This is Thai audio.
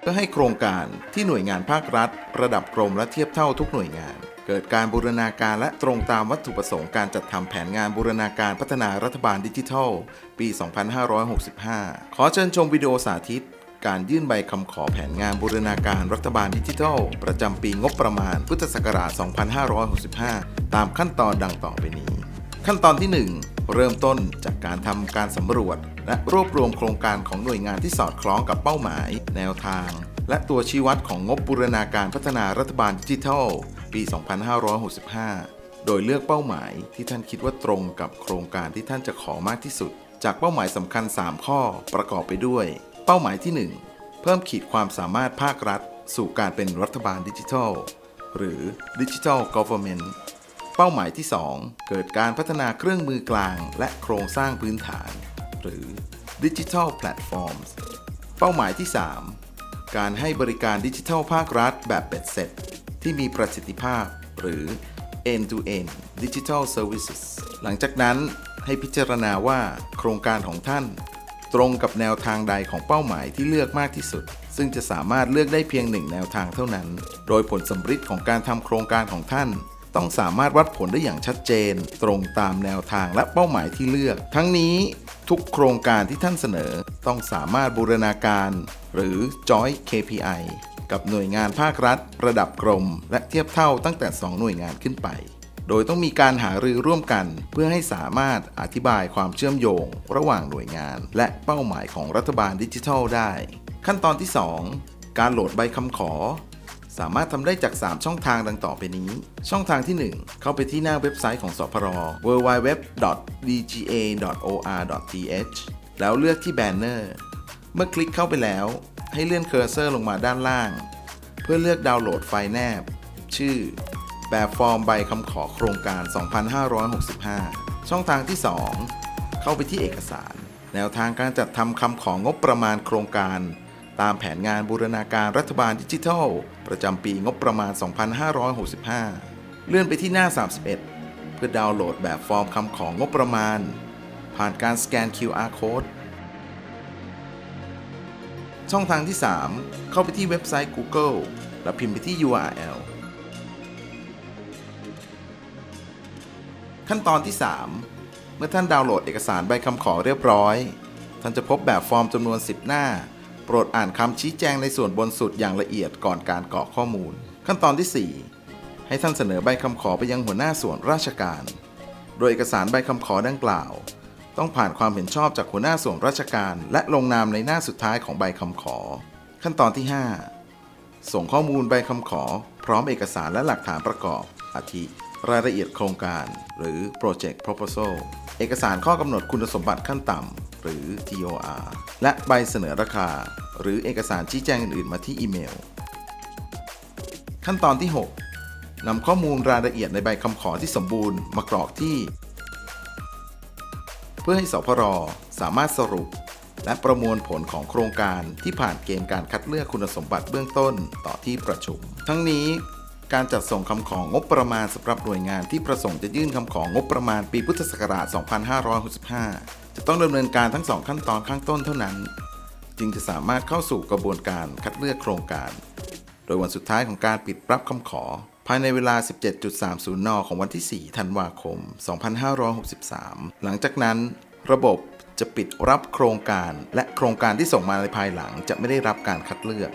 เพื่อให้โครงการที่หน่วยงานภาครัฐ ระดับกรมและเทียบเท่าทุกหน่วยงาน เกิดการบูรณาการและตรงตามวัตถุประสงค์การจัดทำแผนงานบูรณาการพัฒนารัฐบาลดิจิทัล ปี 2565 ขอเชิญชมวิดีโอสาธิต การยื่นใบคำขอแผนงานบูรณาการรัฐบาลดิจิทัล ประจำปีงบประมาณ พุทธศักราช 2565 ตามขั้นตอนดังต่อไปนี้ ขั้นตอนที่ 1 เริ่มต้นจากการทำการสำรวจ และรวบรวมโครงการของหน่วยงานที่สอดคล้องกับเป้าหมาย แนวทาง และตัวชี้วัดของงบบูรณาการพัฒนารัฐบาลดิจิทัล ปี 2565 โดยเลือกเป้าหมายที่ท่านคิดว่าตรงกับโครงการที่ท่านจะขอมากที่สุด จากเป้าหมายสำคัญ 3 ข้อประกอบไปด้วย เป้าหมายที่ 1 เพิ่มขีดความสามารถภาครัฐ สู่การเป็นรัฐบาลดิจิทัล หรือ Digital Government เป้าหมายที่ 2 เกิดการพัฒนาเครื่องมือกลาง และโครงสร้างพื้นฐาน หรือ Digital Platforms เป้าหมายที่ 3 การให้บริการดิจิทัลภาครัฐแบบเบ็ดเสร็จ ที่มีประสิทธิภาพ หรือ End-to-End Digital Services หลังจากนั้นให้พิจารณาว่าโครงการของท่าน ตรงกับแนวทางใดของเป้าหมายที่เลือกมากที่สุด ซึ่งจะสามารถเลือกได้เพียงหนึ่งแนวทางเท่านั้น โดยผลสำฤทธิ์ของการทำโครงการของท่าน ต้องสามารถวัดผลได้อย่างชัดเจน ตรงตามแนวทางและเป้าหมายที่เลือก ทั้งนี้ทุกโครงการที่ท่านเสนอต้องสามารถบูรณาการ หรือ Joint KPI กับหน่วยงานภาครัฐ ระดับกรม และเทียบเท่าตั้งแต่ 2 หน่วยงานขึ้นไป โดยต้องมีการหารือร่วมกัน เพื่อให้สามารถอธิบายความเชื่อมโยง ระหว่างหน่วยงาน และเป้าหมายของรัฐบาลดิจิทัลได้ ขั้นตอนที่ 2 การโหลดใบคำขอ สามารถทำได้จาก 3 ช่องทางดังต่อไปนี้ ช่องทางที่ 1 เข้าไปที่หน้าเว็บไซต์ของสพร www.dga.or.th แล้วเลือกที่แบนเนอร์ เมื่อคลิกเข้าไปแล้ว ให้เลื่อนเคอร์เซอร์ลงมาด้านล่าง เพื่อเลือกดาวน์โหลดไฟล์แนบ ชื่อ แบบฟอร์มใบคำขอโครงการ 2565 ช่องทางที่ 2 เข้าไปที่เอกสาร แนวทางการจัดทำคำของงบประมาณโครงการ ตามแผนงานบูรณาการรัฐบาลดิจิทัล ประจำปีงบประมาณ 2565 เลื่อนไปที่หน้า 31 เพื่อดาวน์โหลดแบบฟอร์มคำของงบประมาณ ผ่านการสแกน QR code ช่องทางที่ 3 เข้าไปที่เว็บไซต์ Google และพิมพ์ไปที่ URL ขั้นตอนที่ 3 เมื่อท่านดาวน์โหลดเอกสารใบคำขอเรียบร้อย ท่านจะพบแบบฟอร์มจำนวน 10 หน้า ปรดอ่านคำชี้แจงในส่วนบนสุดอย่างละเอียดก่อนการกรอกข้อมูล ขั้นตอนที่ 4 ให้ท่านเสนอใบคำขอไปยังหัวหน้าส่วนราชการ โดยเอกสารใบคำขอดังกล่าว ต้องผ่านความเห็นชอบจากหัวหน้าส่วนราชการ และลงนามในหน้าสุดท้ายของใบคำขอ ขั้นตอนที่ 5 ส่งข้อมูลใบคำขอ พร้อมเอกสารและหลักฐานประกอบ อาทิ รายละเอียดโครงการ หรือ Project Proposal เอกสารข้อกำหนดคุณสมบัติขั้นต่ำ หรือ TOR และใบเสนอราคา หรือเอกสารชี้แจงอื่นๆมาที่อีเมล ขั้นตอนที่ 6นำข้อมูลรายละเอียดในใบคำขอที่สมบูรณ์มากรอกที่ เพื่อให้สพรสามารถสรุป และประมวลผลของโครงการที่ผ่านเกณฑ์การคัดเลือกคุณสมบัติเบื้องต้นต่อที่ประชุม ทั้งนี้การจัดส่งคำของงบประมาณสำหรับหน่วยงานที่ประสงค์จะยื่นคำของงบประมาณปีพุทธศักราช 2565 จะต้องดำเนินการทั้งสองขั้นตอนข้างต้นเท่านั้น จึงจะสามารถเข้าสู่กระบวนการคัดเลือกโครงการ โดยวันสุดท้ายของการปิดรับคำขอ ภายในเวลา 17.30 น ของวันที่ 4 ธันวาคม 2563 หลังจากนั้น ระบบจะปิดรับโครงการ และโครงการที่ส่งมาในภายหลังจะไม่ได้รับการคัดเลือก